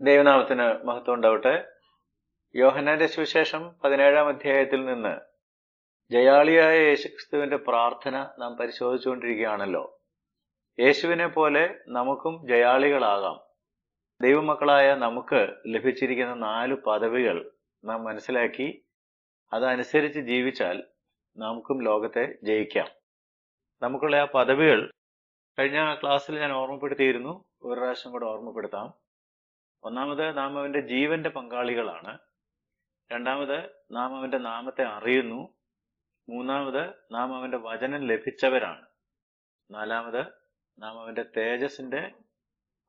ദൈവനാമത്തിന് മഹത്വം ഉണ്ടാവട്ടെ. യോഹനാന്റെ സുവിശേഷം പതിനേഴാം അധ്യായത്തിൽ നിന്ന് ജയാളിയായ യേശുക്രിസ്തുവിന്റെ പ്രാർത്ഥന നാം പരിശോധിച്ചുകൊണ്ടിരിക്കുകയാണല്ലോ. യേശുവിനെ പോലെ നമുക്കും ജയാളികളാകാം. ദൈവമക്കളായ നമുക്ക് ലഭിച്ചിരിക്കുന്ന നാല് പദവികൾ നാം മനസ്സിലാക്കി അതനുസരിച്ച് ജീവിച്ചാൽ നമുക്കും ലോകത്തെ ജയിക്കാം. നമുക്കുള്ള ആ പദവികൾ കഴിഞ്ഞ ക്ലാസ്സിൽ ഞാൻ ഓർമ്മപ്പെടുത്തിയിരുന്നു. ഒരു പ്രാവശ്യം കൂടെ ഓർമ്മപ്പെടുത്താം. ഒന്നാമത് നാം അവന്റെ ജീവന്റെ പങ്കാളികളാണ്. രണ്ടാമത് നാം അവന്റെ നാമത്തെ അറിയുന്നു. മൂന്നാമത് നാം അവന്റെ വചനം ലഭിച്ചവരാണ്. നാലാമത് നാം അവന്റെ തേജസിന്റെ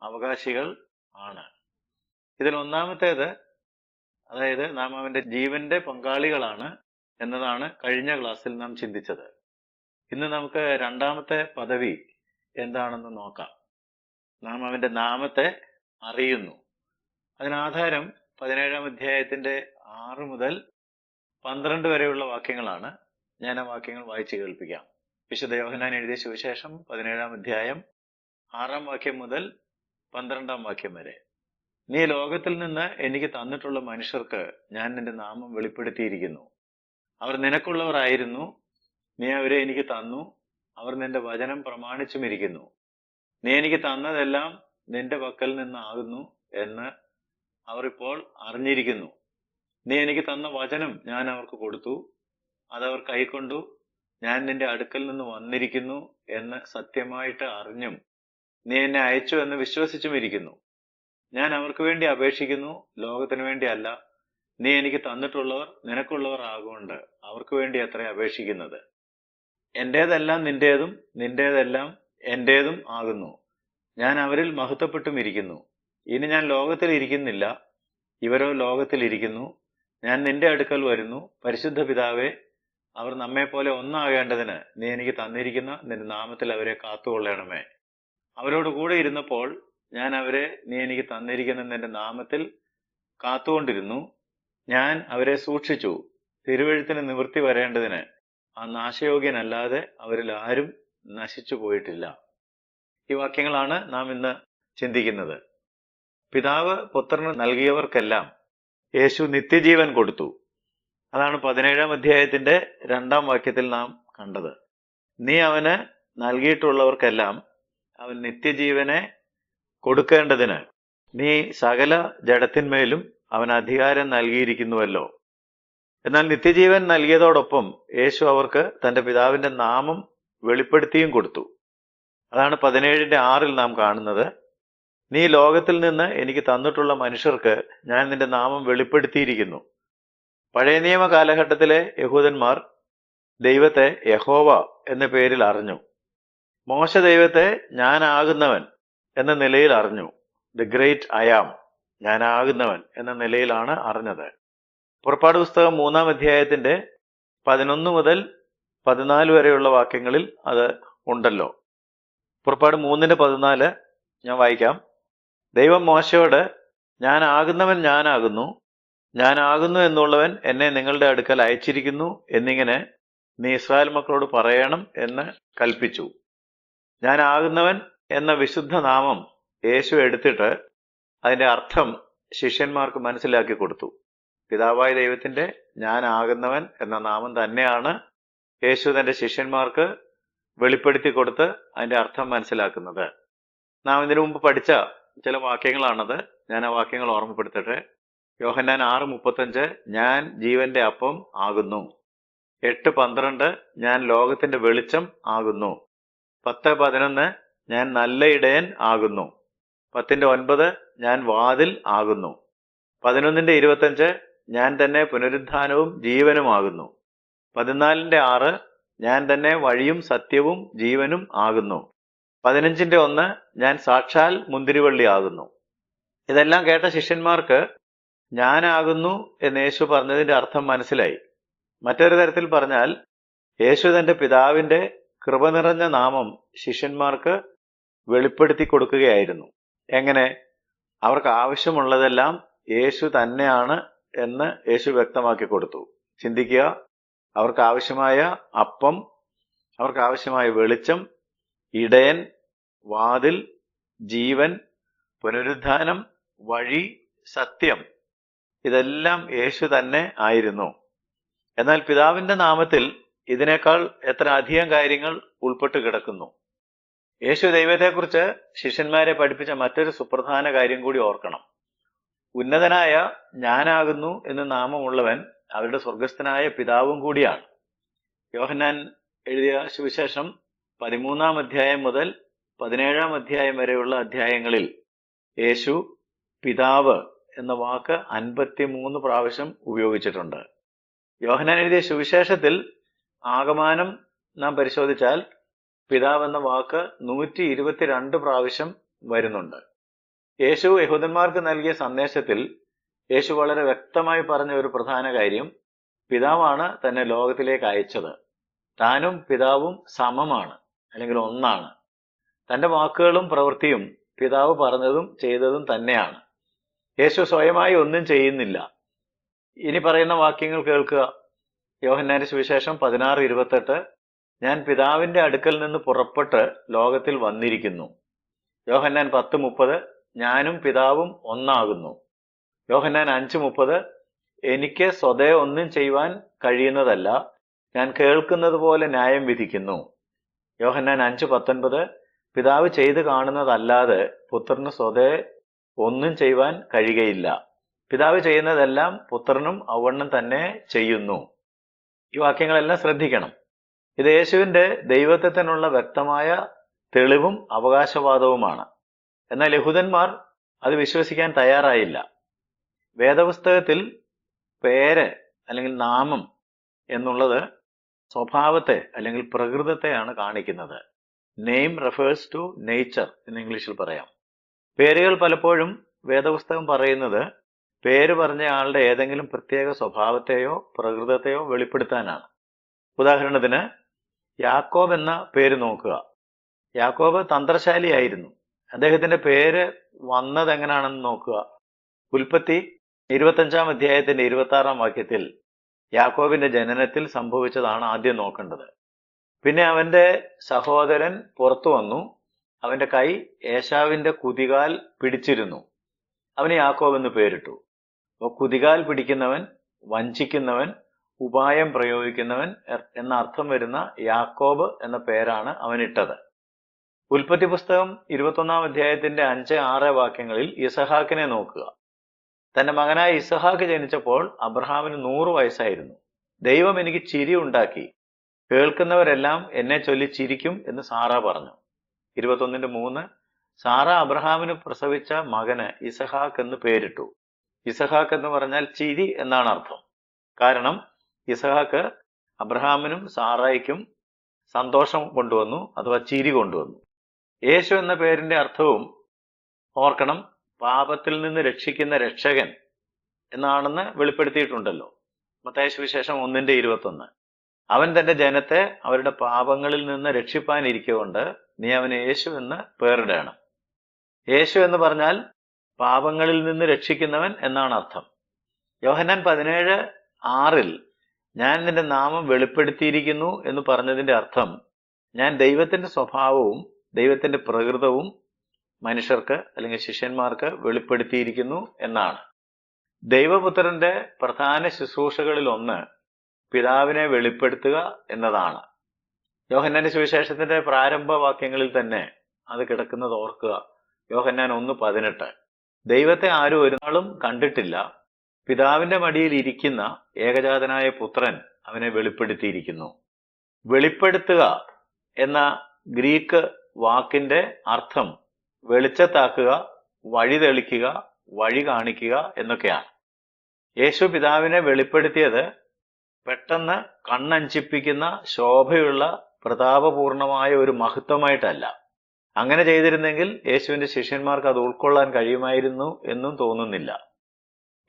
അവകാശികൾ ആണ്. ഇതിൽ ഒന്നാമത്തേത് അതായത് നാം അവന്റെ ജീവന്റെ പങ്കാളികളാണ് എന്നതാണ് കഴിഞ്ഞ ക്ലാസ്സിൽ നാം ചിന്തിച്ചത്. ഇന്ന് നമുക്ക് രണ്ടാമത്തെ പദവി എന്താണെന്ന് നോക്കാം. നാം അവന്റെ നാമത്തെ അറിയുന്നു. അതിനാധാരം പതിനേഴാം അധ്യായത്തിന്റെ ആറ് മുതൽ പന്ത്രണ്ട് വരെയുള്ള വാക്യങ്ങളാണ്. ഞാൻ ആ വാക്യങ്ങൾ വായിച്ചു കേൾപ്പിക്കാം. വിശുദ്ധ യോഹനാൻ എഴുതിയ സുവിശേഷം പതിനേഴാം അധ്യായം ആറാം വാക്യം മുതൽ പന്ത്രണ്ടാം വാക്യം വരെ. നീ ലോകത്തിൽ നിന്ന് എനിക്ക് തന്നിട്ടുള്ള മനുഷ്യർക്ക് ഞാൻ നിന്റെ നാമം വെളിപ്പെടുത്തിയിരിക്കുന്നു. അവർ നിനക്കുള്ളവരായിരുന്നു നീ അവരെ എനിക്ക് തന്നു. അവർ നിന്റെ വചനം പ്രമാണിച്ചുമിരിക്കുന്നു. നീ എനിക്ക് തന്നതെല്ലാം നിന്റെ പക്കൽ നിന്നാകുന്നു എന്ന് അവർ ഇപ്പോൾ അറിഞ്ഞിരിക്കുന്നു. നീ എനിക്ക് തന്ന വചനം ഞാൻ അവർക്ക് കൊടുത്തു. അതവർ കൈക്കൊണ്ടു. ഞാൻ നിന്റെ അടുക്കൽ നിന്ന് വന്നിരിക്കുന്നു എന്ന് സത്യമായിട്ട് അറിഞ്ഞും നീ എന്നെ അയച്ചു എന്ന് വിശ്വസിച്ചും ഇരിക്കുന്നു. ഞാൻ അവർക്ക് വേണ്ടി അപേക്ഷിക്കുന്നു. ലോകത്തിന് വേണ്ടി അല്ല നീ എനിക്ക് തന്നിട്ടുള്ളവർ നിനക്കുള്ളവർ ആകൊണ്ട് അവർക്ക് വേണ്ടി അത്ര അപേക്ഷിക്കുന്നത്. എന്റേതെല്ലാം നിന്റേതും നിന്റേതെല്ലാം എന്റേതും ആകുന്നു. ഞാൻ അവരിൽ മഹത്വപ്പെട്ടും ഇരിക്കുന്നു ഇനി ഞാൻ ലോകത്തിൽ ഇരിക്കുന്നില്ല ഇവരോ ലോകത്തിൽ ഇരിക്കുന്നു ഞാൻ നിന്റെ അടുക്കൽ വരുന്നു. പരിശുദ്ധ പിതാവെ അവർ നമ്മെ പോലെ ഒന്നാകേണ്ടതിന് നീ എനിക്ക് തന്നിരിക്കുന്ന നിന്റെ നാമത്തിൽ അവരെ കാത്തുകൊള്ളണമേ. അവരോട് കൂടെ ഇരുന്നപ്പോൾ ഞാൻ അവരെ നീ എനിക്ക് തന്നിരിക്കുന്ന നിന്റെ നാമത്തിൽ കാത്തുകൊണ്ടിരുന്നു. ഞാൻ അവരെ സൂക്ഷിച്ചു. തിരുവഴുത്തിന് നിവൃത്തി വരേണ്ടതിന് ആ നാശയോഗ്യനല്ലാതെ അവരിൽ ആരും നശിച്ചു പോയിട്ടില്ല. ഈ വാക്യങ്ങളാണ് നാം ഇന്ന് ചിന്തിക്കുന്നത്. പിതാവ് പുത്രന് നൽകിയവർക്കെല്ലാം യേശു നിത്യജീവൻ കൊടുത്തു. അതാണ് പതിനേഴാം അധ്യായത്തിന്റെ രണ്ടാം വാക്യത്തിൽ നാം കണ്ടത്. നീ അവന് നൽകിയിട്ടുള്ളവർക്കെല്ലാം അവൻ നിത്യജീവനെ കൊടുക്കേണ്ടതിന് നീ സകല ജഡത്തിന്മേലും അവൻ അധികാരം നൽകിയിരിക്കുന്നുവല്ലോ. എന്നാൽ നിത്യജീവൻ നൽകിയതോടൊപ്പം യേശു അവർക്ക് തന്റെ പിതാവിന്റെ നാമം വെളിപ്പെടുത്തിയും കൊടുത്തു. അതാണ് പതിനേഴിന്റെ ആറിൽ നാം കാണുന്നത്. നീ ലോകത്തിൽ നിന്ന് എനിക്ക് തന്നിട്ടുള്ള മനുഷ്യർക്ക് ഞാൻ നിന്റെ നാമം വെളിപ്പെടുത്തിയിരിക്കുന്നു. പഴയ നിയമ കാലഘട്ടത്തിലെ യഹൂദന്മാർ ദൈവത്തെ യഹോവ എന്ന പേരിൽ അറിഞ്ഞു. മോശ ദൈവത്തെ ഞാനാകുന്നവൻ എന്ന നിലയിൽ അറിഞ്ഞു. ദ ഗ്രേറ്റ് അയാം ഞാനാകുന്നവൻ എന്ന നിലയിലാണ് അറിഞ്ഞത്. പുറപ്പാട് പുസ്തകം മൂന്നാം അധ്യായത്തിന്റെ പതിനൊന്ന് മുതൽ പതിനാല് വരെയുള്ള വാക്യങ്ങളിൽ അത് ഉണ്ടല്ലോ. പുറപ്പാട് മൂന്നിന്റെ പതിനാല് ഞാൻ വായിക്കാം. ദൈവം മോശയോട് ഞാനാകുന്നവൻ ഞാനാകുന്നു. ഞാനാകുന്നു എന്നുള്ളവൻ എന്നെ നിങ്ങളുടെ അടുക്കൽ അയച്ചിരിക്കുന്നു എന്നിങ്ങനെ നീ ഇസ്രായേൽ മക്കളോട് പറയണം എന്ന് കൽപ്പിച്ചു. ഞാനാകുന്നവൻ എന്ന വിശുദ്ധ നാമം യേശു എടുത്തിട്ട് അതിന്റെ അർത്ഥം ശിഷ്യന്മാർക്ക് മനസ്സിലാക്കി കൊടുത്തു. പിതാവായ ദൈവത്തിന്റെ ഞാനാകുന്നവൻ എന്ന നാമം തന്നെയാണ് യേശു തന്റെ ശിഷ്യന്മാർക്ക് വെളിപ്പെടുത്തി കൊടുത്ത് അതിന്റെ അർത്ഥം മനസ്സിലാക്കുന്നത്. നാം ഇതിനു മുമ്പ് പഠിച്ച ചില വാക്യങ്ങളാണത്. ഞാൻ ആ വാക്യങ്ങൾ ഓർമ്മപ്പെടുത്തട്ടെ. യോഹന്നാൻ ആറ് മുപ്പത്തഞ്ച് ഞാൻ ജീവന്റെ അപ്പം ആകുന്നു. എട്ട് പന്ത്രണ്ട് ഞാൻ ലോകത്തിന്റെ വെളിച്ചം ആകുന്നു. പത്ത് പതിനൊന്ന് ഞാൻ നല്ല ഇടയൻ ആകുന്നു. പത്തിന്റെ ഒൻപത് ഞാൻ വാതിൽ ആകുന്നു. പതിനൊന്നിന്റെ ഇരുപത്തഞ്ച് ഞാൻ തന്നെ പുനരുദ്ധാനവും ജീവനുമാകുന്നു പതിനാലിന്റെ ആറ് ഞാൻ തന്നെ വഴിയും സത്യവും ജീവനും ആകുന്നു. പതിനഞ്ചിന്റെ ഒന്ന് ഞാൻ സാക്ഷാൽ മുന്തിരിവള്ളി ആകുന്നു ഇതെല്ലാം കേട്ട ശിഷ്യന്മാർക്ക് ഞാനാകുന്നു എന്ന് യേശു പറഞ്ഞതിന്റെ അർത്ഥം മനസ്സിലായി. മറ്റൊരു തരത്തിൽ പറഞ്ഞാൽ യേശു തന്റെ പിതാവിന്റെ കൃപ നിറഞ്ഞ നാമം ശിഷ്യന്മാർക്ക് വെളിപ്പെടുത്തി കൊടുക്കുകയായിരുന്നു. എങ്ങനെ? അവർക്ക് ആവശ്യമുള്ളതെല്ലാം യേശു തന്നെയാണ് എന്ന് യേശു വ്യക്തമാക്കി കൊടുത്തു. ചിന്തിക്കുക അവർക്ക് ആവശ്യമായ അപ്പം അവർക്ക് ആവശ്യമായ വെളിച്ചം ഇടയൻ വാതിൽ ജീവൻ പുനരുദ്ധാനം വഴി സത്യം. ഇതെല്ലാം യേശു തന്നെ ആയിരുന്നു. എന്നാൽ പിതാവിന്റെ നാമത്തിൽ ഇതിനേക്കാൾ എത്ര അധികം കാര്യങ്ങൾ ഉൾപ്പെട്ട് കിടക്കുന്നു? യേശു ദൈവത്തെക്കുറിച്ച് ശിഷ്യന്മാരെ പഠിപ്പിച്ച മറ്റൊരു സുപ്രധാന കാര്യം കൂടി ഓർക്കണം. ഉന്നതനായ ഞാനാകുന്നു എന്ന് നാമമുള്ളവൻ അവരുടെ സ്വർഗസ്ഥനായ പിതാവും കൂടിയാണ്. യോഹന്നാൻ എഴുതിയ സുവിശേഷം പതിമൂന്നാം അധ്യായം മുതൽ പതിനേഴാം അധ്യായം വരെയുള്ള അധ്യായങ്ങളിൽ യേശു പിതാവ് എന്ന വാക്ക് അൻപത്തിമൂന്ന് പ്രാവശ്യം ഉപയോഗിച്ചിട്ടുണ്ട്. യോഹനാൻ എഴുതിയ സുവിശേഷത്തിൽ ആകമാനം നാം പരിശോധിച്ചാൽ പിതാവ് എന്ന വാക്ക് നൂറ്റി ഇരുപത്തിരണ്ട് പ്രാവശ്യം വരുന്നുണ്ട്. യേശു യഹൂദന്മാർക്ക് നൽകിയ സന്ദേശത്തിൽ യേശു വളരെ വ്യക്തമായി പറഞ്ഞ ഒരു പ്രധാന കാര്യം പിതാവാണ് തന്നെ ലോകത്തിലേക്ക് അയച്ചത്. താനും പിതാവും സമമാണ്. അല്ലെങ്കിൽ ഒന്നാണ്. തന്റെ വാക്കുകളും പ്രവൃത്തിയും പിതാവ് പറഞ്ഞതും ചെയ്തതും തന്നെയാണ്. യേശു സ്വയമായി ഒന്നും ചെയ്യുന്നില്ല. ഇനി പറയുന്ന വാക്യങ്ങൾ കേൾക്കുക. യോഹന്നാന്റെ സുവിശേഷം പതിനാറ് ഇരുപത്തെട്ട്. ഞാൻ പിതാവിന്റെ അടുക്കൽ നിന്ന് പുറപ്പെട്ട് ലോകത്തിൽ വന്നിരിക്കുന്നു. യോഹന്നാൻ പത്ത് മുപ്പത്. ഞാനും പിതാവും ഒന്നാകുന്നു. യോഹന്നാൻ അഞ്ച് മുപ്പത്. എനിക്ക് സ്വതേ ഒന്നും ചെയ്യുവാൻ കഴിയുന്നതല്ല. ഞാൻ കേൾക്കുന്നത് പോലെ ന്യായം വിധിക്കുന്നു. യോഹന്നാൻ അഞ്ച് പത്തൊൻപത് പിതാവ് ചെയ്തു കാണുന്നതല്ലാതെ പുത്രന് സ്വതേ ഒന്നും ചെയ്യുവാൻ കഴിയുകയില്ല. പിതാവ് ചെയ്യുന്നതെല്ലാം പുത്രനും അവണ്ണം തന്നെ ചെയ്യുന്നു. ഈ വാക്യങ്ങളെല്ലാം ശ്രദ്ധിക്കണം. ഇത് യേശുവിന്റെ ദൈവത്വത്തിനുള്ള വ്യക്തമായ തെളിവും അവകാശവാദവുമാണ്. എന്നാൽ യഹൂദന്മാർ അത് വിശ്വസിക്കാൻ തയ്യാറായില്ല. വേദപുസ്തകത്തിൽ പേര് അല്ലെങ്കിൽ നാമം എന്നുള്ളത് സ്വഭാവത്തെ അല്ലെങ്കിൽ പ്രകൃതത്തെയാണ് കാണിക്കുന്നത്. നെയിം റെഫേഴ്സ് ടു നേച്ചർ എന്ന് ഇംഗ്ലീഷിൽ പറയാം. പേരുകൾ പലപ്പോഴും വേദപുസ്തകം പറയുന്നത് പേര് പറഞ്ഞ ആളുടെ ഏതെങ്കിലും പ്രത്യേക സ്വഭാവത്തെയോ പ്രകൃതത്തെയോ വെളിപ്പെടുത്താനാണ്. ഉദാഹരണത്തിന് യാക്കോബ് എന്ന പേര് നോക്കുക. യാക്കോബ് തന്ത്രശാലിയായിരുന്നു. അദ്ദേഹത്തിന്റെ പേര് വന്നത് എങ്ങനെയാണെന്ന് നോക്കുക. ഉൽപ്പത്തി ഇരുപത്തഞ്ചാം അധ്യായത്തിന്റെ ഇരുപത്തി ആറാം വാക്യത്തിൽ യാക്കോബിന്റെ ജനനത്തിൽ സംഭവിച്ചതാണ് ആദ്യം നോക്കേണ്ടത്. പിന്നെ അവന്റെ സഹോദരൻ പുറത്തു വന്നു. അവന്റെ കൈ ഏശാവിന്റെ കുതികാൽ പിടിച്ചിരുന്നു. അവന് യാക്കോബ് എന്ന് പേരിട്ടു. അപ്പോൾ കുതികാൽ പിടിക്കുന്നവൻ വഞ്ചിക്കുന്നവൻ ഉപായം പ്രയോഗിക്കുന്നവൻ എന്ന അർത്ഥം വരുന്ന യാക്കോബ് എന്ന പേരാണ് അവനിട്ടത്. ഉൽപ്പത്തി പുസ്തകം ഇരുപത്തൊന്നാം അധ്യായത്തിന്റെ അഞ്ച് ആറ് വാക്യങ്ങളിൽ ഇസഹാക്കിനെ നോക്കുക. തന്റെ മകനായ ഇസഹാക്ക് ജനിച്ചപ്പോൾ അബ്രഹാമിന് നൂറ് വയസ്സായിരുന്നു. ദൈവം എനിക്ക് ചിരി ഉണ്ടാക്കി. കേൾക്കുന്നവരെല്ലാം എന്നെ ചൊല്ലി ചിരിക്കും എന്ന് സാറ പറഞ്ഞു. ഇരുപത്തൊന്നിന്റെ മൂന്ന് സാറ അബ്രഹാമിന് പ്രസവിച്ച മകന് ഇസഹാക്ക് എന്ന് പേരിട്ടു. ഇസഹാക്ക് എന്ന് പറഞ്ഞാൽ ചിരി എന്നാണ് അർത്ഥം. കാരണം ഇസഹാക്ക് അബ്രഹാമിനും സാറായിക്കും സന്തോഷം കൊണ്ടുവന്നു അഥവാ ചിരി കൊണ്ടുവന്നു. യേശു എന്ന പേരിന്റെ അർത്ഥവും ഓർക്കണം പാപത്തിൽ നിന്ന് രക്ഷിക്കുന്ന രക്ഷകൻ എന്നാണെന്ന് വെളിപ്പെടുത്തിയിട്ടുണ്ടല്ലോ. മത്തായ സുവിശേഷം ഒന്നിന്റെ ഇരുപത്തൊന്ന്. അവൻ തന്റെ ജനത്തെ അവരുടെ പാപങ്ങളിൽ നിന്ന് രക്ഷിപ്പാനിരിക്കൊണ്ട് നീ അവന് യേശു എന്ന് പേരിടണം. യേശു എന്ന് പറഞ്ഞാൽ പാപങ്ങളിൽ നിന്ന് രക്ഷിക്കുന്നവൻ എന്നാണ് അർത്ഥം. യോഹന്നാൻ പതിനേഴ് ആറിൽ ഞാൻ നിന്റെ നാമം വെളിപ്പെടുത്തിയിരിക്കുന്നു എന്ന് പറഞ്ഞതിന്റെ അർത്ഥം ഞാൻ ദൈവത്തിന്റെ സ്വഭാവവും ദൈവത്തിന്റെ പ്രകൃതവും മനുഷ്യർക്ക് അല്ലെങ്കിൽ ശിഷ്യന്മാർക്ക് വെളിപ്പെടുത്തിയിരിക്കുന്നു എന്നാണ്. ദൈവപുത്രന്റെ പ്രധാന ശുശ്രൂഷകളിൽ ഒന്ന് പിതാവിനെ വെളിപ്പെടുത്തുക എന്നതാണ്. യോഹന്നാന്റെ സുവിശേഷത്തിന്റെ പ്രാരംഭ വാക്യങ്ങളിൽ തന്നെ അത് കിടക്കുന്നത് ഓർക്കുക. യോഹന്നാൻ ഒന്ന് പതിനെട്ട്. ദൈവത്തെ ആരും ഒരു നാളും കണ്ടിട്ടില്ല. പിതാവിന്റെ മടിയിൽ ഇരിക്കുന്ന ഏകജാതനായ പുത്രൻ അവനെ വെളിപ്പെടുത്തിയിരിക്കുന്നു. വെളിപ്പെടുത്തുക എന്ന ഗ്രീക്ക് വാക്കിന്റെ അർത്ഥം വെളിച്ചത്താക്കുക വഴി തെളിക്കുക വഴി കാണിക്കുക എന്നൊക്കെയാണ്. യേശു പിതാവിനെ വെളിപ്പെടുത്തിയത് പെട്ടെന്ന് കണ്ണഞ്ചിപ്പിക്കുന്ന ശോഭയുള്ള പ്രതാപപൂർണമായ ഒരു മഹത്വമായിട്ടല്ല. അങ്ങനെ ചെയ്തിരുന്നെങ്കിൽ യേശുവിന്റെ ശിഷ്യന്മാർക്ക് അത് ഉൾക്കൊള്ളാൻ കഴിയുമായിരുന്നു എന്നും തോന്നുന്നില്ല.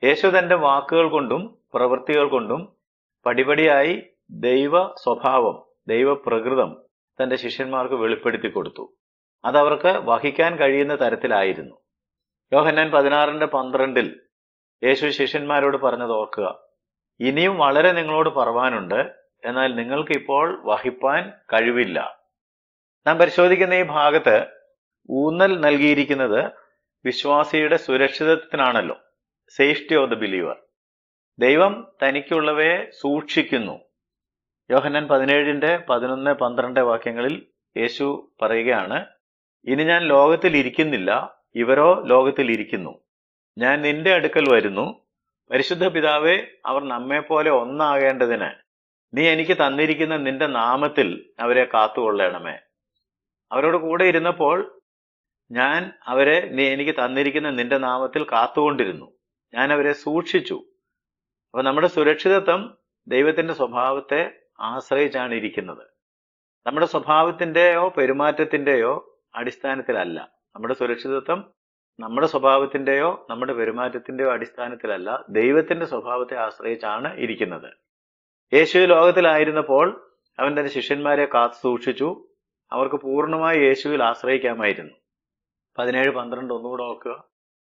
യേശു തന്റെ വാക്കുകൾ കൊണ്ടും പ്രവൃത്തികൾ കൊണ്ടും പടിപടിയായി ദൈവ സ്വഭാവം ദൈവപ്രകൃതം തന്റെ ശിഷ്യന്മാർക്ക് വെളിപ്പെടുത്തി കൊടുത്തു. അതവർക്ക് വഹിക്കാൻ കഴിയുന്ന തരത്തിലായിരുന്നു. യോഹന്നാൻ പതിനാറിന്റെ പന്ത്രണ്ടിൽ യേശു ശിഷ്യന്മാരോട് പറഞ്ഞത് ഓർക്കുക ഇനിയും വളരെ നിങ്ങളോട് പറവാനുണ്ട് എന്നാൽ നിങ്ങൾക്ക് ഇപ്പോൾ വഹിപ്പാൻ കഴിവില്ല. നാം പരിശോധിക്കുന്ന ഈ ഭാഗത്ത് ഊന്നൽ നൽകിയിരിക്കുന്നത് വിശ്വാസിയുടെ സുരക്ഷിതത്വത്തിനാണല്ലോ സേഫ്റ്റി ഓഫ് ദ ബിലീവർ ദൈവം തനിക്കുള്ളവയെ സൂക്ഷിക്കുന്നു. യോഹന്നാൻ പതിനേഴിന്റെ പതിനൊന്ന് പന്ത്രണ്ട് വാക്യങ്ങളിൽ യേശു പറയുകയാണ് ഇനി ഞാൻ ലോകത്തിൽ ഇരിക്കുന്നില്ല ഇവരോ ലോകത്തിൽ ഇരിക്കുന്നു. ഞാൻ നിന്റെ അടുക്കൽ വരുന്നു. പരിശുദ്ധ പിതാവേ അവർ നമ്മെ പോലെ ഒന്നാകേണ്ടതിന് നീ എനിക്ക് തന്നിരിക്കുന്ന നിന്റെ നാമത്തിൽ അവരെ കാത്തുകൊള്ളണമേ. അവരോട് കൂടെ ഇരുന്നപ്പോൾ ഞാൻ അവരെ നീ എനിക്ക് തന്നിരിക്കുന്ന നിന്റെ നാമത്തിൽ കാത്തുകൊണ്ടിരുന്നു. ഞാൻ അവരെ സൂക്ഷിച്ചു. അപ്പൊ നമ്മുടെ സുരക്ഷിതത്വം ദൈവത്തിന്റെ സ്വഭാവത്തെ ആശ്രയിച്ചാണ് ഇരിക്കുന്നത്. നമ്മുടെ സ്വഭാവത്തിന്റെയോ പെരുമാറ്റത്തിന്റെയോ അടിസ്ഥാനത്തിലല്ല. നമ്മുടെ സുരക്ഷിതത്വം നമ്മുടെ സ്വഭാവത്തിന്റെയോ നമ്മുടെ പെരുമാറ്റത്തിന്റെയോ അടിസ്ഥാനത്തിലല്ല. ദൈവത്തിന്റെ സ്വഭാവത്തെ ആശ്രയിച്ചാണ് ഇരിക്കുന്നത്. യേശു ലോകത്തിലായിരുന്നപ്പോൾ അവൻ തന്റെ ശിഷ്യന്മാരെ കാത്തു സൂക്ഷിച്ചു. അവർക്ക് പൂർണമായി യേശുവിൽ ആശ്രയിക്കാമായിരുന്നു. പതിനേഴ് പന്ത്രണ്ട് ഒന്നുകൂടെ നോക്കുക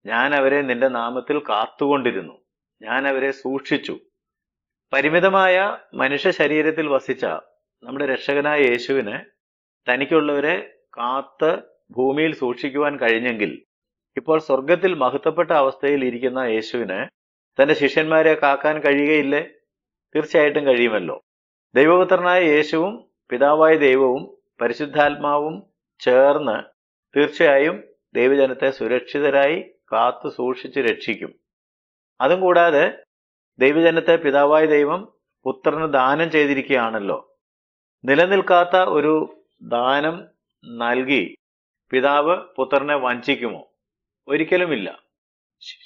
ഞാൻ അവരെ നിന്റെ നാമത്തിൽ കാത്തുകൊണ്ടിരുന്നു. ഞാൻ അവരെ സൂക്ഷിച്ചു. പരിമിതമായ മനുഷ്യ ശരീരത്തിൽ വസിച്ച നമ്മുടെ രക്ഷകനായ യേശുവിന് തനിക്കുള്ളവരെ കാത്ത് ഭൂമിയിൽ സൂക്ഷിക്കുവാൻ കഴിഞ്ഞെങ്കിൽ ഇപ്പോൾ സ്വർഗത്തിൽ മഹത്വപ്പെട്ട അവസ്ഥയിൽ ഇരിക്കുന്ന യേശുവിന് തന്റെ ശിഷ്യന്മാരെ കാക്കാൻ കഴിയുകയില്ലേ? തീർച്ചയായിട്ടും കഴിയുമല്ലോ. ദൈവപുത്രനായ യേശുവും പിതാവായ ദൈവവും പരിശുദ്ധാത്മാവും ചേർന്ന് തീർച്ചയായും ദൈവജനത്തെ സുരക്ഷിതരായി കാത്തു സൂക്ഷിച്ച് രക്ഷിക്കും. അതും കൂടാതെ ദൈവജനത്തെ പിതാവായ ദൈവം പുത്രന് ദാനം ചെയ്തിരിക്കുകയാണല്ലോ. നിലനിൽക്കാത്ത ഒരു ദാനം നൽകി. പിതാവ് പുത്രനെ വഞ്ചിക്കുമോ? ഒരിക്കലുമില്ല.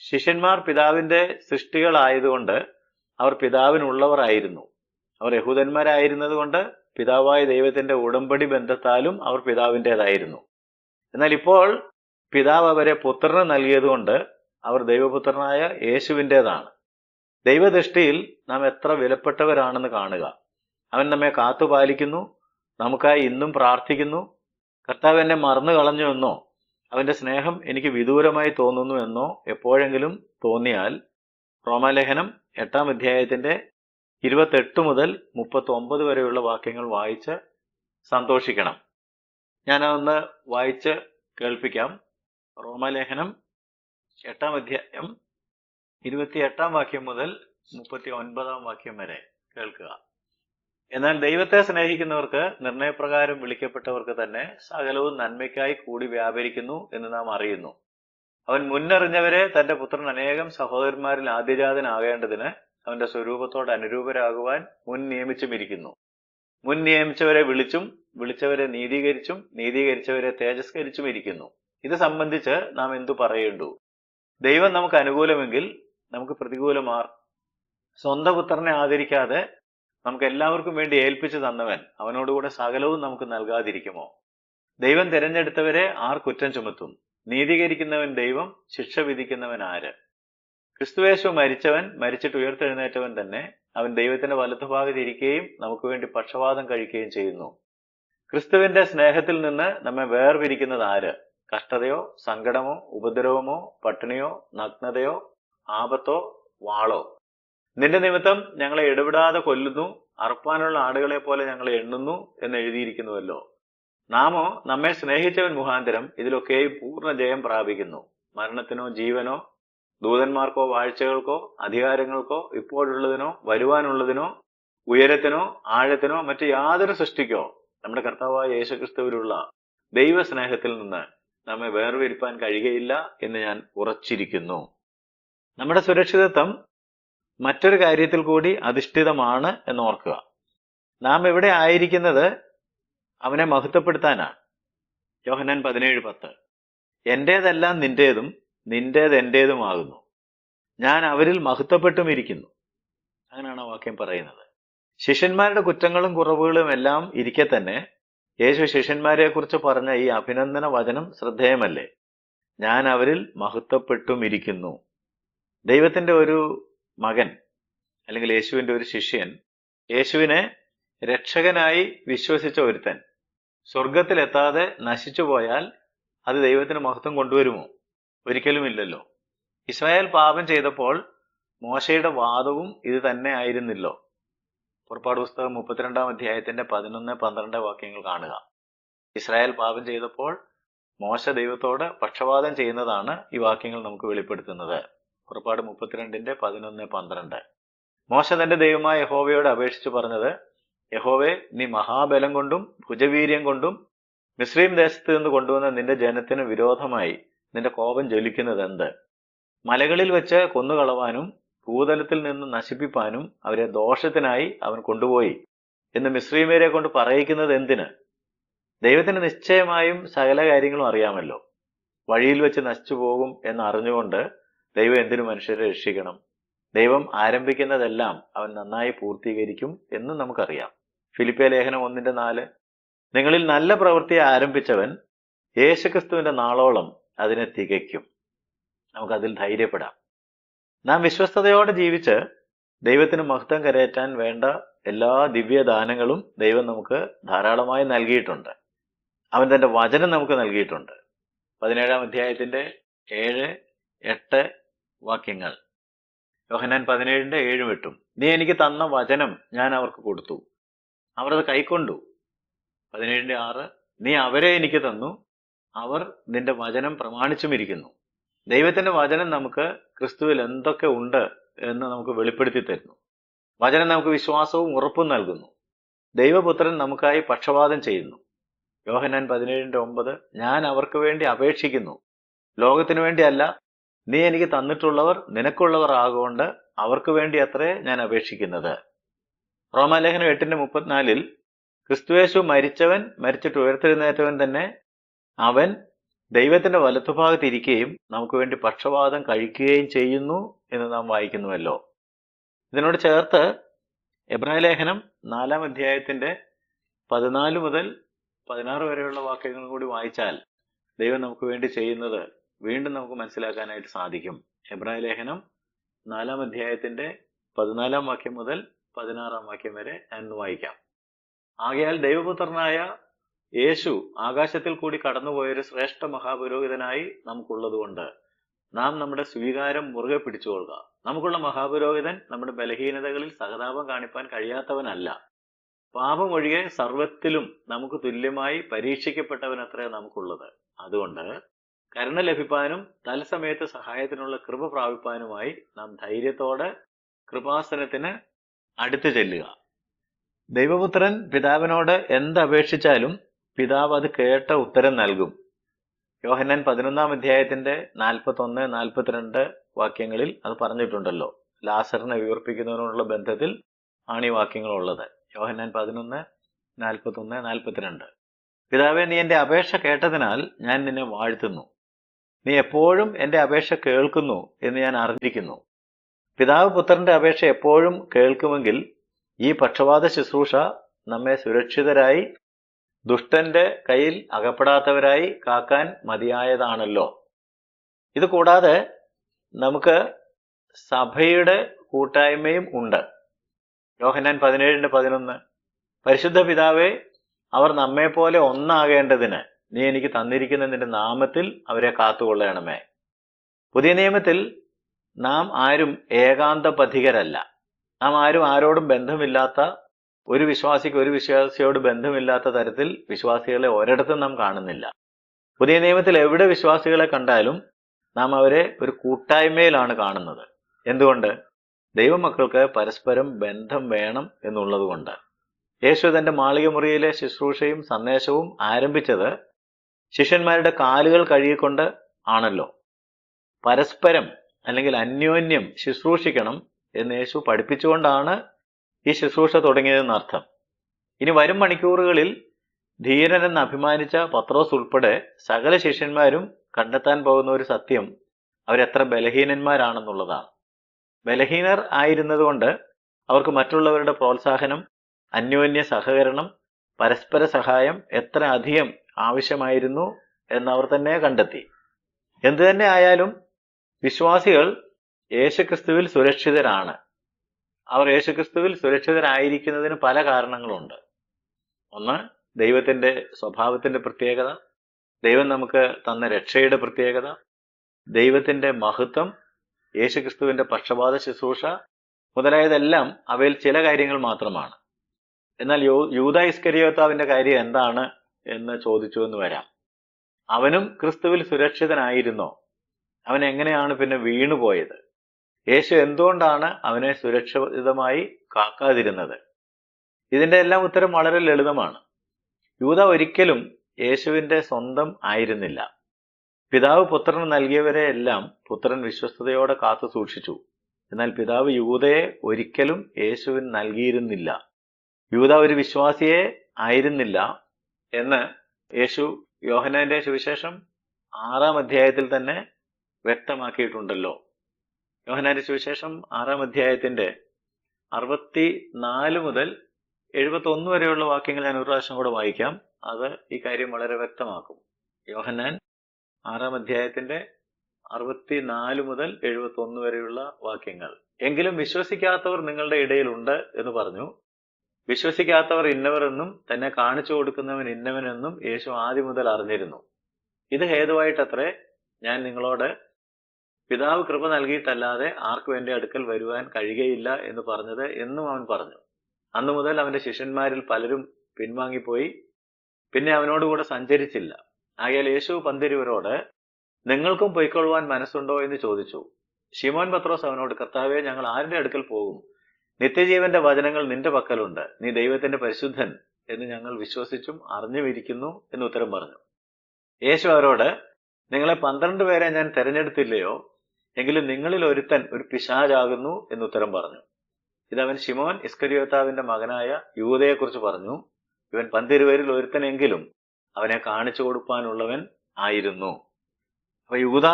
ശിഷ്യന്മാർ പിതാവിന്റെ സൃഷ്ടികളായതുകൊണ്ട് അവർ പിതാവിനുള്ളവരായിരുന്നു. അവർ യഹൂദന്മാരായിരുന്നതുകൊണ്ട് പിതാവായ ദൈവത്തിന്റെ ഉടമ്പടി ബന്ധത്താലും അവർ പിതാവിന്റെതായിരുന്നു. എന്നാൽ ഇപ്പോൾ പിതാവ് അവരെ പുത്രന് നൽകിയതുകൊണ്ട് അവർ ദൈവപുത്രനായ യേശുവിന്റെതാണ്. ദൈവദൃഷ്ടിയിൽ നാം എത്ര വിലപ്പെട്ടവരാണെന്ന് കാണുക. അവൻ നമ്മെ കാത്തുപാലിക്കുന്നു നമുക്കായി ഇന്നും പ്രാർത്ഥിക്കുന്നു കർത്താവ് എന്നെ മറന്നു കളഞ്ഞു എന്നോ അവന്റെ സ്നേഹം എനിക്ക് വിദൂരമായി തോന്നുന്നു എന്നോ എപ്പോഴെങ്കിലും തോന്നിയാൽ റോമാലേഖനം എട്ടാം അധ്യായത്തിന്റെ ഇരുപത്തെട്ട് മുതൽ മുപ്പത്തി ഒമ്പത് വരെയുള്ള വാക്യങ്ങൾ വായിച്ച് സന്തോഷിക്കണം. ഞാനതൊന്ന് വായിച്ച് കേൾപ്പിക്കാം. റോമാലേഖനം എട്ടാം അധ്യായം ഇരുപത്തി എട്ടാം വാക്യം മുതൽ മുപ്പത്തി ഒൻപതാം വാക്യം വരെ കേൾക്കുക. എന്നാൽ ദൈവത്തെ സ്നേഹിക്കുന്നവർക്ക് നിർണയപ്രകാരം വിളിക്കപ്പെട്ടവർക്ക് തന്നെ സകലവും നന്മയ്ക്കായി കൂടി വ്യാപരിക്കുന്നു എന്ന് നാം അറിയുന്നു. അവൻ മുന്നറിഞ്ഞവരെ തന്റെ പുത്രൻ അനേകം സഹോദരന്മാരിൽ ആദ്യജാതനാകേണ്ടതിന് അവന്റെ സ്വരൂപത്തോട് അനുരൂപരാകുവാൻ മുൻ നിയമിച്ചും ഇരിക്കുന്നു. മുൻ നിയമിച്ചവരെ വിളിച്ചും വിളിച്ചവരെ നീതീകരിച്ചും നീതീകരിച്ചവരെ തേജസ്കരിച്ചും ഇരിക്കുന്നു. ഇത് സംബന്ധിച്ച് നാം എന്തു പറയേണ്ടു? ദൈവം നമുക്ക് അനുകൂലമെങ്കിൽ നമുക്ക് പ്രതികൂലമാർ സ്വന്തപുത്രനെ ആദരിക്കാതെ നമുക്ക് എല്ലാവർക്കും വേണ്ടി ഏൽപ്പിച്ചു തന്നവൻ അവനോടുകൂടെ സകലവും നമുക്ക് നൽകാതിരിക്കുമോ? ദൈവം തിരഞ്ഞെടുത്തവരെ ആർ കുറ്റം ചുമത്തും? നീതീകരിക്കുന്നവൻ ദൈവം ശിക്ഷ വിധിക്കുന്നവൻ ആര്? ക്രിസ്തുവേശു മരിച്ചവൻ മരിച്ചിട്ട് ഉയർത്തെഴുന്നേറ്റവൻ തന്നെ അവൻ ദൈവത്തിന്റെ വലത്തുഭാഗത്ത് ഇരിക്കുകയും നമുക്ക് വേണ്ടി പക്ഷപാതം കഴിക്കുകയും ചെയ്യുന്നു. ക്രിസ്തുവിന്റെ സ്നേഹത്തിൽ നിന്ന് നമ്മെ വേർപിരിക്കുന്നത് ആര്? കഷ്ടതയോ സങ്കടമോ ഉപദ്രവമോ പട്ടിണിയോ നഗ്നതയോ ആപത്തോ വാളോ? നിന്റെ നിമിത്തം ഞങ്ങളെ ഇടപെടാതെ കൊല്ലുന്നു അറുപ്പാനുള്ള ആടുകളെ പോലെ ഞങ്ങളെ എണ്ണുന്നു എന്ന് എഴുതിയിരിക്കുന്നുവല്ലോ. നാമോ നമ്മെ സ്നേഹിച്ചവൻ മുഖാന്തരം ഇതിലൊക്കെയും പൂർണ ജയം പ്രാപിക്കുന്നു. മരണത്തിനോ ജീവനോ ദൂതന്മാർക്കോ വാഴ്ചകൾക്കോ അധികാരങ്ങൾക്കോ ഇപ്പോഴുള്ളതിനോ വരുവാനുള്ളതിനോ ഉയരത്തിനോ ആഴത്തിനോ മറ്റ് യാതൊരു സൃഷ്ടിക്കോ നമ്മുടെ കർത്താവായ യേശുക്രിസ്തുവിലുള്ള ദൈവസ്നേഹത്തിൽ നിന്ന് നമ്മെ വേർവിരിപ്പാൻ കഴിയുകയില്ല എന്ന് ഞാൻ ഉറച്ചിരിക്കുന്നു. നമ്മുടെ സുരക്ഷിതത്വം മറ്റൊരു കാര്യത്തിൽ കൂടി അധിഷ്ഠിതമാണ് എന്ന് ഓർക്കുക. നാം എവിടെ ആയിരിക്കുന്നത് അവനെ മഹത്വപ്പെടുത്താനാണ്. യോഹന്നാൻ പതിനേഴ് പത്ത്. എന്റേതെല്ലാം നിന്റേതും നിന്റേത് എന്റേതുമാകുന്നു. ഞാൻ അവരിൽ മഹത്വപ്പെട്ടും ഇരിക്കുന്നു അങ്ങനെയാണ് വാക്യം പറയുന്നത്. ശിഷ്യന്മാരുടെ കുറ്റങ്ങളും കുറവുകളും എല്ലാം ഇരിക്കെ തന്നെ യേശു ശിഷ്യന്മാരെ കുറിച്ച് പറഞ്ഞ ഈ അഭിനന്ദന വചനം ശ്രദ്ധേയമല്ലേ? ഞാൻ അവരിൽ മഹത്വപ്പെട്ടും ഇരിക്കുന്നു ദൈവത്തിന്റെ ഒരു മകൻ അല്ലെങ്കിൽ യേശുവിന്റെ ഒരു ശിഷ്യൻ യേശുവിനെ രക്ഷകനായി വിശ്വസിച്ച ഒരുത്തൻ. സ്വർഗത്തിലെത്താതെ നശിച്ചു പോയാൽ അത് ദൈവത്തിന് മഹത്വം കൊണ്ടുവരുമോ? ഒരിക്കലും ഇല്ലല്ലോ. ഇസ്രായേൽ പാപം ചെയ്തപ്പോൾ മോശയുടെ വാദവും ഇത് തന്നെ ആയിരുന്നില്ലോ. പുറപ്പാട് പുസ്തകം മുപ്പത്തിരണ്ടാം അധ്യായത്തിന്റെ പതിനൊന്ന് പന്ത്രണ്ട് വാക്യങ്ങൾ കാണുക. ഇസ്രായേൽ പാപം ചെയ്തപ്പോൾ മോശ ദൈവത്തോട് പക്ഷപാതം ചെയ്യുന്നതാണ് ഈ വാക്യങ്ങൾ നമുക്ക് വെളിപ്പെടുത്തുന്നത്. പുറപ്പാട് മുപ്പത്തിരണ്ടിന്റെ പതിനൊന്ന് പന്ത്രണ്ട്. മോശ തന്റെ ദൈവമായ യഹോവയോട് അപേക്ഷിച്ചു പറഞ്ഞത് യഹോവെ നീ മഹാബലം കൊണ്ടും ഭുജവീര്യം കൊണ്ടും മിശ്രീം ദേശത്ത് നിന്ന് കൊണ്ടുവന്ന നിന്റെ ജനത്തിന് വിരോധമായി നിന്റെ കോപം ജ്വലിക്കുന്നത് എന്ത്? മലകളിൽ വെച്ച് കൊന്നുകളവാനും ഭൂതലത്തിൽ നിന്ന് നശിപ്പിപ്പാനും അവരെ ദോഷത്തിനായി അവൻ കൊണ്ടുപോയി എന്ന് മിശ്രീമേരെ കൊണ്ട് പറയിക്കുന്നത് എന്തിന്? ദൈവത്തിന് നിശ്ചയമായും സകല കാര്യങ്ങളും അറിയാമല്ലോ. വഴിയിൽ വെച്ച് നശിച്ചു പോകും എന്ന് അറിഞ്ഞുകൊണ്ട് ദൈവം എന്തിനു മനുഷ്യരെ രക്ഷിക്കണം? ദൈവം ആരംഭിക്കുന്നതെല്ലാം അവൻ നന്നായി പൂർത്തീകരിക്കും എന്ന് നമുക്കറിയാം. ഫിലിപ്പിയ ലേഖനം ഒന്നിന്റെ നാല്. നിങ്ങളിൽ നല്ല പ്രവൃത്തി ആരംഭിച്ചവൻ യേശുക്രിസ്തുവിന്റെ നാളോളം അതിനെ തികയ്ക്കും. നമുക്കതിൽ ധൈര്യപ്പെടാം. നാം വിശ്വസ്തയോടെ ജീവിച്ച് ദൈവത്തിന് മഹത്വം കരയറ്റാൻ വേണ്ട എല്ലാ ദിവ്യദാനങ്ങളും ദൈവം നമുക്ക് ധാരാളമായി നൽകിയിട്ടുണ്ട്. അവൻ തന്റെ വചനം നമുക്ക് നൽകിയിട്ടുണ്ട്. പതിനേഴാം അധ്യായത്തിന്റെ ഏഴ് എട്ട് വാക്യങ്ങൾ. യോഹനാൻ പതിനേഴിന്റെ ഏഴും എട്ടും നീ എനിക്ക് തന്ന വചനം ഞാൻ അവർക്ക് കൊടുത്തു. അവർ അത് കൈക്കൊണ്ടു. പതിനേഴിന്റെ ആറ് നീ അവരെ എനിക്ക് തന്നു. അവർ നിന്റെ വചനം പ്രമാണിച്ചും ഇരിക്കുന്നു ദൈവത്തിന്റെ വചനം നമുക്ക് ക്രിസ്തുവിൽ എന്തൊക്കെ ഉണ്ട് എന്ന് നമുക്ക് വെളിപ്പെടുത്തി തരുന്നു. വചനം നമുക്ക് വിശ്വാസവും ഉറപ്പും നൽകുന്നു. ദൈവപുത്രൻ നമുക്കായി പക്ഷപാതം ചെയ്യുന്നു. യോഹനാൻ പതിനേഴിന്റെ ഒമ്പത് ഞാൻ അവർക്ക് വേണ്ടി അപേക്ഷിക്കുന്നു. ലോകത്തിനു വേണ്ടിയല്ല നീ എനിക്ക് തന്നിട്ടുള്ളവർ നിനക്കുള്ളവർ ആകൊണ്ട് അവർക്ക് വേണ്ടി അത്രേ ഞാൻ അപേക്ഷിക്കുന്നത്. റോമാലേഖനം എട്ടിന്റെ മുപ്പത്തിനാലിൽ ക്രിസ്തുവേശു മരിച്ചവൻ മരിച്ചിട്ട് ഉയർത്തെഴുന്നേറ്റവൻ തന്നെ അവൻ ദൈവത്തിന്റെ വലത്തുഭാഗത്ത് ഇരിക്കുകയും നമുക്ക് വേണ്ടി പക്ഷപാതം കഴിക്കുകയും ചെയ്യുന്നു എന്ന് നാം വായിക്കുന്നുവല്ലോ. ഇതിനോട് ചേർത്ത് എബ്രാഹിം ലേഖനം നാലാം അധ്യായത്തിന്റെ പതിനാല് മുതൽ പതിനാറ് വരെയുള്ള വാക്യങ്ങൾ കൂടി വായിച്ചാൽ ദൈവം നമുക്ക് വേണ്ടി ചെയ്യുന്നത് വീണ്ടും നമുക്ക് മനസ്സിലാക്കാനായിട്ട് സാധിക്കും. എബ്രാഹിം ലേഖനം നാലാം അധ്യായത്തിന്റെ പതിനാലാം വാക്യം മുതൽ പതിനാറാം വാക്യം വരെ ഞാൻ വായിക്കാം. ആകയാൽ ദൈവപുത്രനായ യേശു ആകാശത്തിൽ കൂടി കടന്നുപോയൊരു ശ്രേഷ്ഠ മഹാപുരോഹിതനായി നമുക്കുള്ളതുകൊണ്ട് നാം നമ്മുടെ സ്വീകാരം മുറുകെ പിടിച്ചുകൊള്ളുക. നമുക്കുള്ള മഹാപുരോഹിതൻ നമ്മുടെ ബലഹീനതകളിൽ സഹതാപം കാണിപ്പാൻ കഴിയാത്തവനല്ല. പാപം ഒഴികെ സർവത്തിലും നമുക്ക് തുല്യമായി പരീക്ഷിക്കപ്പെട്ടവനത്രേ നമുക്കുള്ളത്. അതുകൊണ്ട് കരുണ ലഭിപ്പാനും തത്സമയത്ത് സഹായത്തിനുള്ള കൃപ പ്രാപിപ്പാനുമായി നാം ധൈര്യത്തോടെ കൃപാസനത്തിന് അടുത്തു ചെല്ലുക. ദൈവപുത്രൻ പിതാവിനോട് എന്തപേക്ഷിച്ചാലും പിതാവ് അത് കേട്ട ഉത്തരം നൽകും. യോഹന്നാൻ പതിനൊന്നാം അധ്യായത്തിന്റെ നാൽപ്പത്തി ഒന്ന് നാൽപ്പത്തിരണ്ട് വാക്യങ്ങളിൽ അത് പറഞ്ഞിട്ടുണ്ടല്ലോ. ലാസറിനെ വിവർപ്പിക്കുന്നതിനോടുള്ള ബന്ധത്തിൽ ആണ് ഈ വാക്യങ്ങൾ ഉള്ളത് യോഹന്നാൻ പതിനൊന്ന് നാൽപ്പത്തി ഒന്ന് നാൽപ്പത്തിരണ്ട്. പിതാവെ നീ എന്റെ അപേക്ഷ കേട്ടതിനാൽ ഞാൻ നിന്നെ വാഴ്ത്തുന്നു. നീ എപ്പോഴും എന്റെ അപേക്ഷ കേൾക്കുന്നു എന്ന് ഞാൻ അറിഞ്ഞിരിക്കുന്നു. പിതാവ് പുത്രന്റെ അപേക്ഷ എപ്പോഴും കേൾക്കുമെങ്കിൽ ഈ പക്ഷപാത ശുശ്രൂഷ നമ്മെ സുരക്ഷിതരായി ദുഷ്ടന്റെ കയ്യിൽ അകപ്പെടാത്തവരായി കാക്കാൻ മതിയായതാണല്ലോ. ഇത് കൂടാതെ നമുക്ക് സഭയുടെ കൂട്ടായ്മയും ഉണ്ട്. യോഹന്നാൻ പതിനേഴിന്റെ പതിനൊന്ന്. പരിശുദ്ധ പിതാവെ അവർ നമ്മെ പോലെ ഒന്നാകേണ്ടതിന് നീ എനിക്ക് തന്നിരിക്കുന്ന നിന്റെ നാമത്തിൽ അവരെ കാത്തുകൊള്ളണമേ. പുതിയ നിയമത്തിൽ നാം ആരും ഏകാന്ത പഥികരല്ല നാം ആരും ആരോടും ബന്ധമില്ലാത്ത ഒരു വിശ്വാസിക്ക് ഒരു വിശ്വാസിയോട് ബന്ധമില്ലാത്ത തരത്തിൽ വിശ്വാസികളെ ഒരിടത്തും നാം കാണുന്നില്ല. പുതിയ നിയമത്തിൽ എവിടെ വിശ്വാസികളെ കണ്ടാലും നാം അവരെ ഒരു കൂട്ടായ്മയിലാണ് കാണുന്നത്. എന്തുകൊണ്ട്? ദൈവമക്കൾക്ക് പരസ്പരം ബന്ധം വേണം എന്നുള്ളത് കൊണ്ട് യേശു തന്റെ മാളികമുറിയിലെ ശുശ്രൂഷയും സന്ദേശവും ആരംഭിച്ചത് ശിഷ്യന്മാരുടെ കാലുകൾ കഴുകിക്കൊണ്ട് ആണല്ലോ. പരസ്പരം അല്ലെങ്കിൽ അന്യോന്യം ശുശ്രൂഷിക്കണം എന്ന് യേശു പഠിപ്പിച്ചുകൊണ്ടാണ് ഈ ശുശ്രൂഷ തുടങ്ങിയതെന്ന് അർത്ഥം. ഇനി വരും മണിക്കൂറുകളിൽ ധീരനെന്ന് അഭിമാനിച്ച പത്രോസ് ഉൾപ്പെടെ സകല ശിഷ്യന്മാരും കണ്ടെത്താൻ പോകുന്ന ഒരു സത്യം അവരെത്ര ബലഹീനന്മാരാണെന്നുള്ളതാണ്. ബലഹീനർ ആയിരുന്നതുകൊണ്ട് അവർക്ക് മറ്റുള്ളവരുടെ പ്രോത്സാഹനം അന്യോന്യ സഹകരണം പരസ്പര സഹായം എത്ര അധികം ആവശ്യമായിരുന്നു എന്നവർ തന്നെ കണ്ടെത്തി. എന്തു തന്നെ ആയാലും വിശ്വാസികൾ യേശുക്രിസ്തുവിൽ സുരക്ഷിതരാണ്. അവർ യേശുക്രിസ്തുവിൽ സുരക്ഷിതരായിരിക്കുന്നതിന് പല കാരണങ്ങളുണ്ട്. ഒന്ന് ദൈവത്തിന്റെ സ്വഭാവത്തിന്റെ പ്രത്യേകത. ദൈവം നമുക്ക് തന്ന രക്ഷയുടെ പ്രത്യേകത. ദൈവത്തിന്റെ മഹത്വം യേശുക്രിസ്തുവിന്റെ പക്ഷപാത ശുശ്രൂഷ മുതലായതെല്ലാം അവയിൽ ചില കാര്യങ്ങൾ മാത്രമാണ്. എന്നാൽ യൂത ഇസ്കരിയോത്താവിന്റെ കാര്യം എന്താണ്? എന്ന് ചോദിച്ചു എന്ന് വരാം. അവനും ക്രിസ്തുവിൽ സുരക്ഷിതനായിരുന്നോ? അവൻ എങ്ങനെയാണ് പിന്നെ വീണുപോയത് യേശു എന്തുകൊണ്ടാണ് അവനെ സുരക്ഷിതമായി കാക്കാതിരുന്നത്? ഇതിന്റെ എല്ലാം ഉത്തരം വളരെ ലളിതമാണ്. യൂത ഒരിക്കലും യേശുവിന്റെ സ്വന്തം ആയിരുന്നില്ല. പിതാവ് പുത്രന് നൽകിയവരെ എല്ലാം പുത്രൻ വിശ്വസ്തയോടെ കാത്തു സൂക്ഷിച്ചു. എന്നാൽ പിതാവ് യൂതയെ ഒരിക്കലും യേശുവിന് നൽകിയിരുന്നില്ല. യൂത ഒരു വിശ്വാസിയെ ആയിരുന്നില്ല. എന്ന് യേശു യോഹനാന്റെ സുവിശേഷം ആറാം അധ്യായത്തിൽ തന്നെ വ്യക്തമാക്കിയിട്ടുണ്ടല്ലോ. യോഹനാന്റെ സുവിശേഷം ആറാം അധ്യായത്തിന്റെ അറുപത്തി നാല് മുതൽ എഴുപത്തി ഒന്ന് വരെയുള്ള വാക്യങ്ങൾ ഞാൻ ഒരു പ്രാവശ്യം കൂടെ വായിക്കാം. അത് ഈ കാര്യം വളരെ വ്യക്തമാക്കും. യോഹന്നാൻ ആറാം അധ്യായത്തിന്റെ അറുപത്തി നാല് മുതൽ എഴുപത്തി ഒന്ന് വരെയുള്ള വാക്യങ്ങൾ. എങ്കിലും വിശ്വസിക്കാത്തവർ നിങ്ങളുടെ ഇടയിലുണ്ട് എന്ന് പറഞ്ഞു. വിശ്വസിക്കാത്തവർ ഇന്നവർ എന്നും തന്നെ കാണിച്ചു കൊടുക്കുന്നവൻ ഇന്നവനെന്നും യേശു ആദ്യം മുതൽ അറിഞ്ഞിരുന്നു. ഇത് ഹേതുവായിട്ടത്രേ ഞാൻ നിങ്ങളോട് പിതാവ് കൃപ നൽകിയിട്ടല്ലാതെ ആർക്കും എന്റെ അടുക്കൽ വരുവാൻ കഴിയുകയില്ല എന്ന് പറഞ്ഞത് എന്നും അവൻ പറഞ്ഞു. അന്നു മുതൽ അവന്റെ ശിഷ്യന്മാരിൽ പലരും പിൻവാങ്ങിപ്പോയി. പിന്നെ അവനോടുകൂടെ സഞ്ചരിച്ചില്ല. ആകയാൽ യേശു പന്തിരുവരോട് നിങ്ങൾക്കും പൊയ്ക്കൊള്ളുവാൻ മനസ്സുണ്ടോ? എന്ന് ചോദിച്ചു. ഷിമോൻ പത്രോസ് അവനോട് കർത്താവെ ഞങ്ങൾ ആരുടെ അടുക്കൽ പോകും? നിത്യജീവന്റെ വചനങ്ങൾ നിന്റെ പക്കലുണ്ട്. നീ ദൈവത്തിന്റെ പരിശുദ്ധൻ എന്ന് ഞങ്ങൾ വിശ്വസിച്ചും അറിഞ്ഞുമിരിക്കുന്നു എന്ന് ഉത്തരം പറഞ്ഞു. യേശു അവരോട് നിങ്ങളെ പന്ത്രണ്ട് പേരെ ഞാൻ തെരഞ്ഞെടുത്തില്ലയോ? എങ്കിലും നിങ്ങളിൽ ഒരുത്തൻ ഒരു പിശാചാകുന്നു എന്ന് ഉത്തരം പറഞ്ഞു. ഇതവൻ ശിമോൻ ഇസ്കരിയോത്താവിന്റെ മകനായ യൂതയെക്കുറിച്ച് പറഞ്ഞു. ഇവൻ പന്തിരുവരിൽ ഒരുത്തനെങ്കിലും അവനെ കാണിച്ചു കൊടുക്കാനുള്ളവൻ ആയിരുന്നു. അപ്പൊ യൂത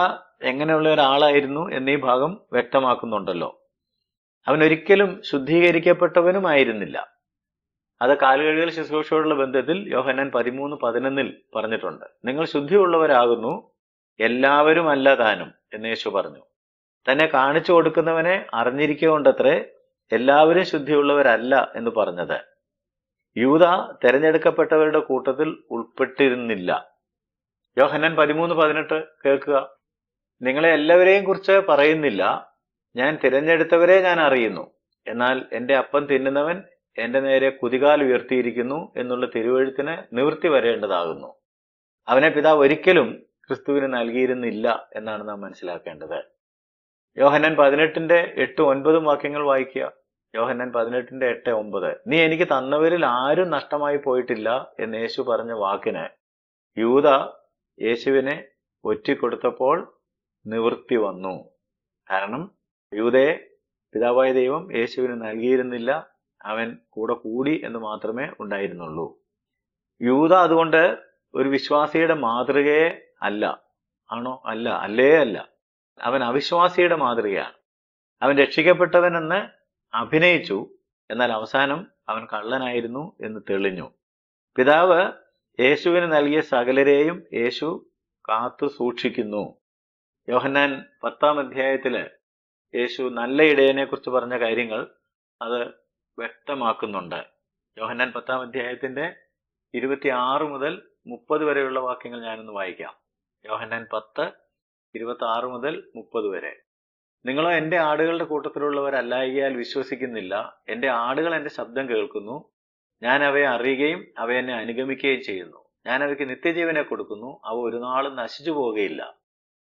എങ്ങനെയുള്ള ഒരാളായിരുന്നു എന്നീ ഭാഗം വ്യക്തമാക്കുന്നുണ്ടല്ലോ. അവൻ ഒരിക്കലും ശുദ്ധീകരിക്കപ്പെട്ടവനുമായിരുന്നില്ല. അത് കാലുകഴുകൽ ശുശ്രൂഷയോടുള്ള ബന്ധത്തിൽ യോഹന്നാൻ പതിമൂന്ന് പതിനൊന്നിൽ പറഞ്ഞിട്ടുണ്ട്. നിങ്ങൾ ശുദ്ധിയുള്ളവരാകുന്നു എല്ലാവരും അല്ല താനും എന്ന് യേശു പറഞ്ഞു. തന്നെ കാണിച്ചു കൊടുക്കുന്നവനെ അറിഞ്ഞിരിക്കുകൊണ്ടത്രേ എല്ലാവരും ശുദ്ധിയുള്ളവരല്ല എന്ന് പറഞ്ഞത്. യൂത തെരഞ്ഞെടുക്കപ്പെട്ടവരുടെ കൂട്ടത്തിൽ ഉൾപ്പെട്ടിരുന്നില്ല. യോഹന്നാൻ പതിമൂന്ന് പതിനെട്ട് കേൾക്കുക. നിങ്ങളെ എല്ലാവരെയും കുറിച്ച് പറയുന്നില്ല ഞാൻ തിരഞ്ഞെടുത്തവരെ ഞാൻ അറിയുന്നു. എന്നാൽ എന്റെ അപ്പം തിന്നുന്നവൻ എന്റെ നേരെ കുതികാൽ ഉയർത്തിയിരിക്കുന്നു എന്നുള്ള തിരുവഴുത്തിന് നിവൃത്തി വരേണ്ടതാകുന്നു. അവനെ പിതാവ് ഒരിക്കലും ക്രിസ്തുവിന് നൽകിയിരുന്നില്ല എന്നാണ് നാം മനസ്സിലാക്കേണ്ടത്. യോഹന്നാൻ പതിനെട്ടിന്റെ എട്ട് ഒൻപതും വാക്യങ്ങൾ വായിക്കുക. യോഹന്നാൻ പതിനെട്ടിന്റെ എട്ട് ഒമ്പത് നീ എനിക്ക് തന്നവരിൽ ആരും നഷ്ടമായി പോയിട്ടില്ല എന്ന് യേശു പറഞ്ഞ വാക്കിന് യൂത യേശുവിനെ ഒറ്റിക്കൊടുത്തപ്പോൾ നിവൃത്തി വന്നു. കാരണം യൂതയെ പിതാവായ ദൈവം യേശുവിന് നൽകിയിരുന്നില്ല. അവൻ കൂടെ കൂടി എന്ന് മാത്രമേ ഉണ്ടായിരുന്നുള്ളൂ. യൂത അതുകൊണ്ട് ഒരു വിശ്വാസിയുടെ മാതൃകയെ അല്ല. ആണോ? അല്ല. അല്ലേ? അല്ല. അവൻ അവിശ്വാസിയുടെ മാതൃകയാണ്. അവൻ രക്ഷിക്കപ്പെട്ടവനെന്ന് അഭിനയിച്ചു. എന്നാൽ അവസാനം അവൻ കള്ളനായിരുന്നു എന്ന് തെളിഞ്ഞു. പിതാവ് യേശുവിന് നൽകിയ സകലരെയും യേശു കാത്തു സൂക്ഷിക്കുന്നു. യോഹന്നാൻ പത്താം അധ്യായത്തിൽ യേശു നല്ല ഇടയനെ കുറിച്ച് പറഞ്ഞ കാര്യങ്ങൾ അത് വ്യക്തമാക്കുന്നുണ്ട്. യോഹന്നാൻ പത്താം അധ്യായത്തിന്റെ ഇരുപത്തി ആറ് മുതൽ മുപ്പത് വരെയുള്ള വാക്യങ്ങൾ ഞാനൊന്ന് വായിക്കാം. യോഹന്നാൻ പത്ത് ഇരുപത്തി ആറ് മുതൽ മുപ്പത് വരെ. നിങ്ങളോ എന്റെ ആടുകളുടെ കൂട്ടത്തിലുള്ളവരല്ലായികയാൽ വിശ്വസിക്കുന്നില്ല. എന്റെ ആടുകൾ എന്റെ ശബ്ദം കേൾക്കുന്നു. ഞാൻ അവയെ അറിയുകയും അവ എന്നെ അനുഗമിക്കുകയും ചെയ്യുന്നു. ഞാൻ അവയ്ക്ക് നിത്യജീവനെ കൊടുക്കുന്നു. അവ ഒരു നാളും നശിച്ചു പോവുകയില്ല.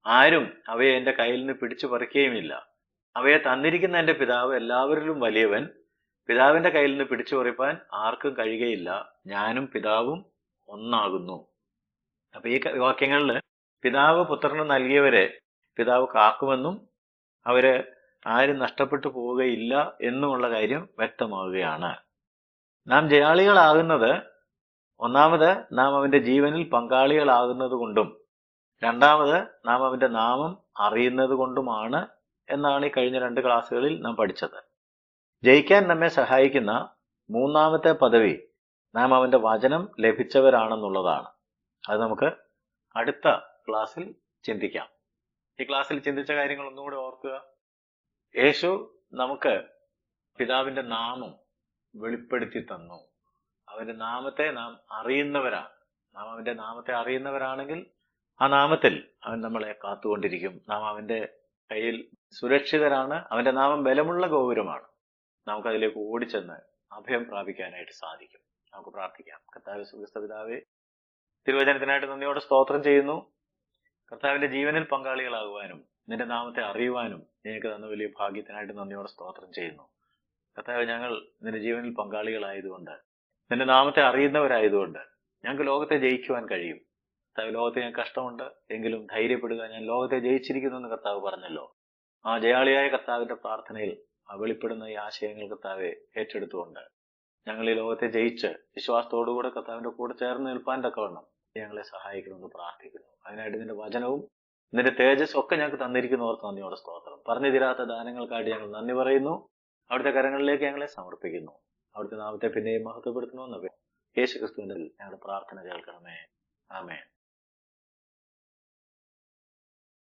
ആരും അവയെ എന്റെ കയ്യിൽ നിന്ന് പിടിച്ചു പറിക്കുകയുമില്ല. അവയെ തന്നിരിക്കുന്ന എന്റെ പിതാവ് എല്ലാവരിലും വലിയവൻ. പിതാവിന്റെ കയ്യിൽ നിന്ന് പിടിച്ചു പറിപ്പാൻ ആർക്കും കഴിയുകയില്ല. ഞാനും പിതാവും ഒന്നാകുന്നു. അപ്പൊ ഈ വാക്യങ്ങളിൽ പിതാവ് പുത്രന് നൽകിയവരെ പിതാവ് കാക്കുമെന്നും അവർ ആരും നഷ്ടപ്പെട്ടു പോവുകയില്ല എന്നുമുള്ള കാര്യം വ്യക്തമാവുകയാണ്. നാം ജയാളികളാകുന്നത് ഒന്നാമത് നാം അവന്റെ ജീവനിൽ പങ്കാളികളാകുന്നത് കൊണ്ടും രണ്ടാമത് നാം അവന്റെ നാമം അറിയുന്നത് കൊണ്ടുമാണ് എന്നാണ് ഈ കഴിഞ്ഞ രണ്ട് ക്ലാസ്സുകളിൽ നാം പഠിച്ചത്. ജയിക്കാൻ നമ്മെ സഹായിക്കുന്ന മൂന്നാമത്തെ പദവി നാം അവന്റെ വചനം ലഭിച്ചവരാണെന്നുള്ളതാണ്. അത് നമുക്ക് അടുത്ത ക്ലാസ്സിൽ ചിന്തിക്കാം. ഈ ക്ലാസ്സിൽ ചിന്തിച്ച കാര്യങ്ങൾ ഒന്നുകൂടി ഓർക്കുക. യേശു നമുക്ക് പിതാവിന്റെ നാമം വെളിപ്പെടുത്തി തന്നു. അവന്റെ നാമത്തെ നാം അറിയുന്നവരാണ്. നാം അവന്റെ നാമത്തെ അറിയുന്നവരാണെങ്കിൽ ആ നാമത്തിൽ അവൻ നമ്മളെ കാത്തുകൊണ്ടിരിക്കും. നാം അവന്റെ കയ്യിൽ സുരക്ഷിതരാണ്. അവന്റെ നാമം ബലമുള്ള ഗോപുരമാണ്. നമുക്കതിലേക്ക് ഓടിച്ചെന്ന് അഭയം പ്രാപിക്കാനായിട്ട് സാധിക്കും. നമുക്ക് പ്രാർത്ഥിക്കാം. കർത്താവ് സുഖസ്ഥ പിതാവേ തിരുവചനത്തിനായിട്ട് നന്ദിയോടെ സ്തോത്രം ചെയ്യുന്നു. കർത്താവിന്റെ ജീവനിൽ പങ്കാളികളാകുവാനും നിന്റെ നാമത്തെ അറിയുവാനും നിനക്ക് തന്ന വലിയ ഭാഗ്യത്തിനായിട്ട് നന്ദിയോടെ സ്തോത്രം ചെയ്യുന്നു. കർത്താവ് ഞങ്ങൾ നിന്റെ ജീവനിൽ പങ്കാളികളായതുകൊണ്ട് നിന്റെ നാമത്തെ അറിയുന്നവരായതുകൊണ്ട് ഞങ്ങൾക്ക് ലോകത്തെ ജയിക്കുവാൻ കഴിയും. കർത്താവ് ലോകത്തെ ഞാൻ കഷ്ടമുണ്ട്. എങ്കിലും ധൈര്യപ്പെടുക ഞാൻ ലോകത്തെ ജയിച്ചിരിക്കുന്നു എന്ന് കർത്താവ് പറഞ്ഞല്ലോ. ആ ജയാളിയായ കർത്താവിന്റെ പ്രാർത്ഥനയിൽ വെളിപ്പെടുന്ന ഈ ആശയങ്ങൾ കർത്താവെ ഏറ്റെടുത്തുകൊണ്ട് ഞങ്ങൾ ഈ ലോകത്തെ ജയിച്ച് വിശ്വാസത്തോടുകൂടെ കർത്താവിന്റെ കൂടെ ചേർന്ന് നിൽപ്പാൻ തക്കവണ്ണം ഞങ്ങളെ സഹായിക്കണമെന്ന് പ്രാർത്ഥിക്കുന്നു. അതിനായിട്ട് നിന്റെ വചനവും നിന്റെ തേജസ് ഒക്കെ ഞങ്ങൾക്ക് തന്നിരിക്കുന്നവർക്ക് നന്ദിയോടെ സ്തോത്രം. പറഞ്ഞു തീരാത്ത ദാനങ്ങൾക്കായിട്ട് ഞങ്ങൾ നന്ദി പറയുന്നു. അവിടുത്തെ കരങ്ങളിലേക്ക് ഞങ്ങളെ സമർപ്പിക്കുന്നു. അവിടുത്തെ നാമത്തെ പിന്നെയും മഹത്വപ്പെടുത്തണമെന്ന് യേശു ക്രിസ്തുവിന്റെ ഞങ്ങളുടെ പ്രാർത്ഥന കേൾക്കണമേ. ആമേൻ.